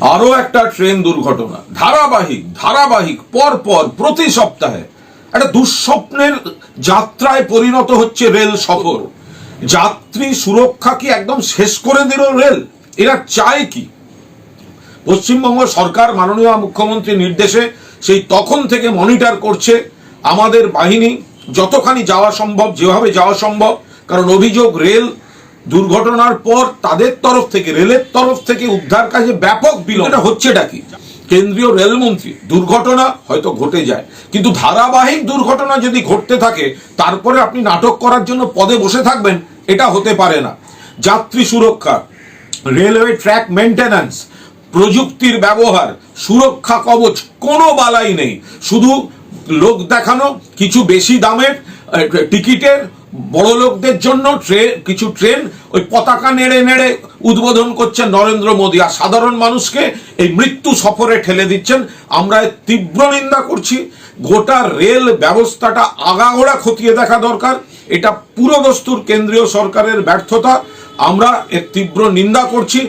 আরও একটা ট্রেন দুর্ঘটনা। ধারাবাহিক ধারাবাহিক পর পর প্রতি সপ্তাহে একটা দুঃস্বপ্নের যাত্রায় পরিণত হচ্ছে রেল সফর। যাত্রী সুরক্ষা কি একদম শেষ করে দিল রেল? এরা চায় কি? পশ্চিমবঙ্গ সরকার, মাননীয় মুখ্যমন্ত্রীর নির্দেশে সেই তখন থেকে মনিটর করছে আমাদের বাহিনী। যতখানি যাওয়া সম্ভব, যেভাবে যাওয়া সম্ভব, কারণ অভিযোগ রেল দুর্ঘটনার পর তাদের তরফ থেকে রেলের তরফ থেকে উদ্ধার কাজে ব্যাপক বিলম্ব। এটা হচ্ছেটা কি? কেন্দ্রীয় রেলমন্ত্রী দুর্ঘটনা হয়তো ঘটে যায় কিন্তু ধারাবাহিক দুর্ঘটনা যদি ঘটতে থাকে তারপরে আপনি নাটক করার জন্য পদে বসে থাকবেন এটা হতে পারে না। যাত্রী সুরক্ষা রেলওয়ে ট্র্যাক মেনটেন্যান্স প্রযুক্তির ব্যবহার সুরক্ষা কবচ কোনো বালাই নেই। শুধু লোক দেখানো কিছু বেশি দামের টিকিটের বড় লোকদের জন্য ট্রেন, কিছু ট্রেন ওই পতাকা নেড়ে নেড়ে উদ্বোধন করছেন নরেন্দ্র মোদী। আর সাধারণ মানুষকে এই মৃত্যু সফরে ঠেলে দিচ্ছেন। আমরা তীব্র নিন্দা করছি। গোটা রেল ব্যবস্থাটা আগাগোড়া খতিয়ে দেখা দরকার। এটা পুরো বস্তুর কেন্দ্রীয় সরকারের ব্যর্থতা। আমরা এর তীব্র নিন্দা করছি।